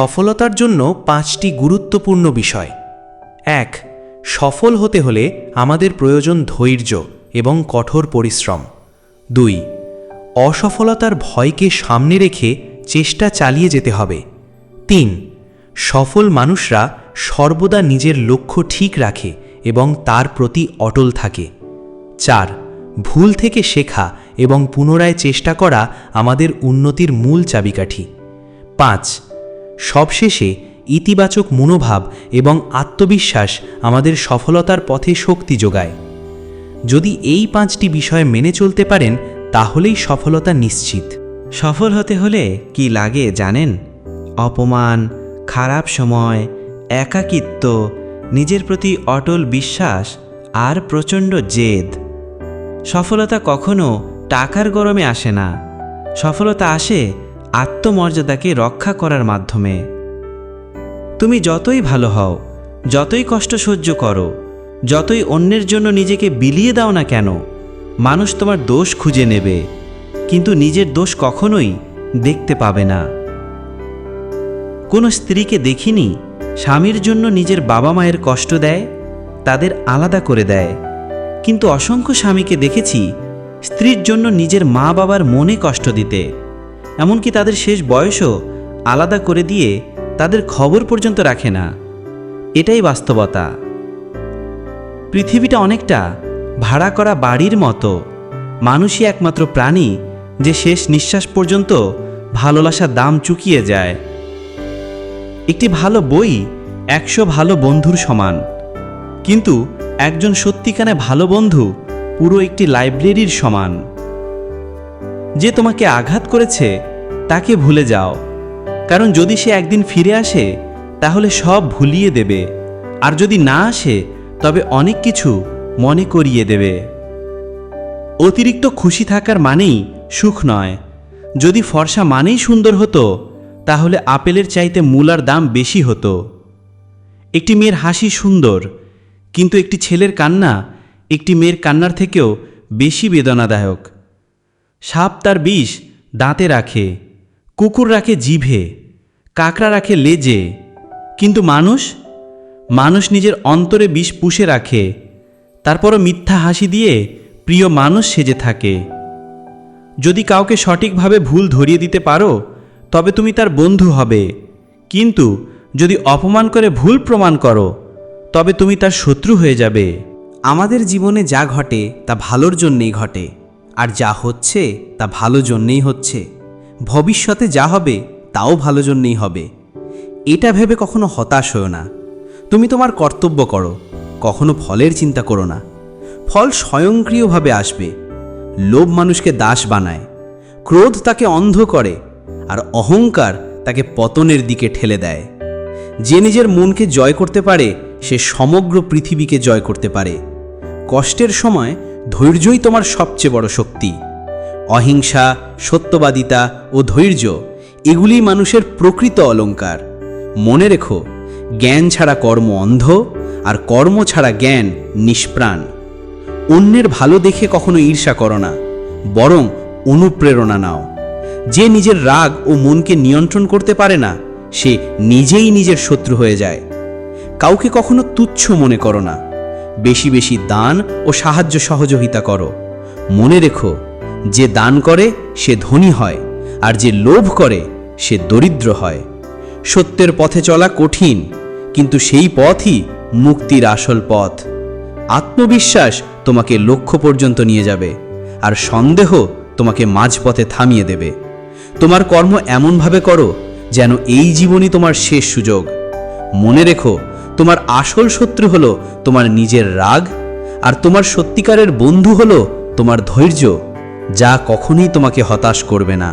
সফলতার জন্য পাঁচটি গুরুত্বপূর্ণ বিষয়। এক, সফল হতে হলে আমাদের প্রয়োজন ধৈর্য এবং কঠোর পরিশ্রম। দুই, অসফলতার ভয়কে সামনে রেখে চেষ্টা চালিয়ে যেতে হবে। তিন, সফল মানুষরা সর্বদা নিজের লক্ষ্য ঠিক রাখে এবং তার প্রতি অটল থাকে। চার, ভুল থেকে শেখা এবং পুনরায় চেষ্টা করা আমাদের উন্নতির মূল চাবিকাঠি। পাঁচ সবশেষে ইতিবাচক মনোভাব এবং আত্মবিশ্বাস আমাদের সফলতার পথে শক্তি যোগায়। যদি এই পাঁচটি বিষয় মেনে চলতে পারেন, তাহলেই সফলতা নিশ্চিত। সফল হতে হলে কি লাগে জানেন? অপমান, খারাপ সময়, একাকিত্ব, নিজের প্রতি অটল বিশ্বাস আর প্রচণ্ড জেদ। সফলতা কখনো টাকার গরমে আসে না। সফলতা আসে আত্মমর্যাদাকে রক্ষা করার মাধ্যমে। তুমি যতই ভালো হও, যতই কষ্ট সহ্য করো, যতই অন্যের জন্য নিজেকে বিলিয়ে দাও না কেন, মানুষ তোমার দোষ খুঁজে নেবে, কিন্তু নিজের দোষ কখনোই দেখতে পাবে না। কোনো স্ত্রীকে দেখিনি, স্বামীর জন্য নিজের বাবা মায়ের কষ্ট দেয়, তাদের আলাদা করে দেয়। কিন্তু অসংখ্য স্বামীকে দেখেছি, স্ত্রীর জন্য নিজের মা বাবার মনে কষ্ট দিতে। এমনকি তাদের শেষ বয়সও আলাদা করে দিয়ে তাদের খবর পর্যন্ত রাখে না। এটাই বাস্তবতা। পৃথিবীটা অনেকটা ভাড়া করা বাড়ির মতো। মানুষই একমাত্র প্রাণী যে শেষ নিঃশ্বাস পর্যন্ত ভালোবাসার দাম চুকিয়ে যায়। একটি ভালো বই একশো ভালো বন্ধুর সমান। কিন্তু একজন সত্যিকারে ভালো বন্ধু পুরো একটি লাইব্রেরির সমান। যে তোমাকে আঘাত করেছে তাকে ভুলে যাও। কারণ যদি সে একদিন ফিরে আসে, তাহলে সব ভুলিয়ে দেবে। আর যদি না আসে, তবে অনেক কিছু মনে করিয়ে দেবে। অতিরিক্ত খুশি থাকার মানেই সুখ নয়। যদি ফর্সা মানেই সুন্দর হতো, তাহলে আপেলের চাইতে মূলার দাম বেশি হতো। একটি মেয়ের হাসি সুন্দর, কিন্তু একটি ছেলের কান্না একটি মেয়ের কান্নার থেকেও বেশি বেদনাদায়ক। সাপ তার বিষ দাঁতে রাখে, কুকুর রাখে জিভে, কাকড়া রাখে লেজে। কিন্তু মানুষ? মানুষ নিজের অন্তরে বিষ পুষে রাখে, তারপরও মিথ্যা হাসি দিয়ে প্রিয় মানুষ সেজে থাকে। যদি কাউকে সঠিকভাবে ভুল ধরিয়ে দিতে পারো, তবে তুমি তার বন্ধু হবে। কিন্তু যদি অপমান করে ভুল প্রমাণ করো, তবে তুমি তার শত্রু হয়ে যাবে। আমাদের জীবনে যা ঘটে, তা ভালোর জন্যেই ঘটে। আর যা হচ্ছে তা ভালো জন্যেই হচ্ছে। ভবিষ্যতে যা হবে তাও ভালো জন্যেই হবে। এটা ভেবে কখনো হতাশ হও না। তুমি তোমার কর্তব্য করো, কখনো ফলের চিন্তা করো না। ফল স্বয়ংক্রিয়ভাবে আসবে। লোভ মানুষকে দাস বানায়। ক্রোধ তাকে অন্ধ করে আর অহংকার তাকে পতনের দিকে ঠেলে দেয়। যে নিজের মনকে জয় করতে পারে, সে সমগ্র পৃথিবীকে জয় করতে পারে। কষ্টের সময় ধৈর্যই তোমার সবচেয়ে বড় শক্তি। অহিংসা, সত্যবাদিতা ও ধৈর্য এগুলি মানুষের প্রকৃত অলংকার মনে রেখো, জ্ঞান ছাড়া কর্ম অন্ধ আর কর্ম ছাড়া জ্ঞান নিষ্প্রাণ। অন্যের ভালো দেখে কখনো ঈর্ষা করো না, বরং অনুপ্রেরণা নাও। যে নিজের রাগ ও মনকে নিয়ন্ত্রণ করতে পারে না, সে নিজেই নিজের শত্রু হয়ে যায়। কাউকে কখনো তুচ্ছ মনে করো না বেশি বেশি দান ও সাহায্য সহযোগিতা করো। মনে রেখো, যে দান করে, সে ধনী হয়, আর যে লোভ করে, সে দরিদ্র হয়। সত্যের পথে চলা কঠিন, কিন্তু সেই পথই মুক্তির আসল পথ। আত্মবিশ্বাস তোমাকে লক্ষ্য পর্যন্ত নিয়ে যাবে, আর সন্দেহ তোমাকে মাঝপথে থামিয়ে দেবে। তোমার কর্ম এমনভাবে করো, যেন এই জীবনই তোমার শেষ সুযোগ। মনে রেখো তোমার আসল শত্রু হলো তোমার নিজের রাগ, আর তোমার সত্যিকারের বন্ধু হলো তোমার ধৈর্য, যা কখনই তোমাকে হতাশ করবে না।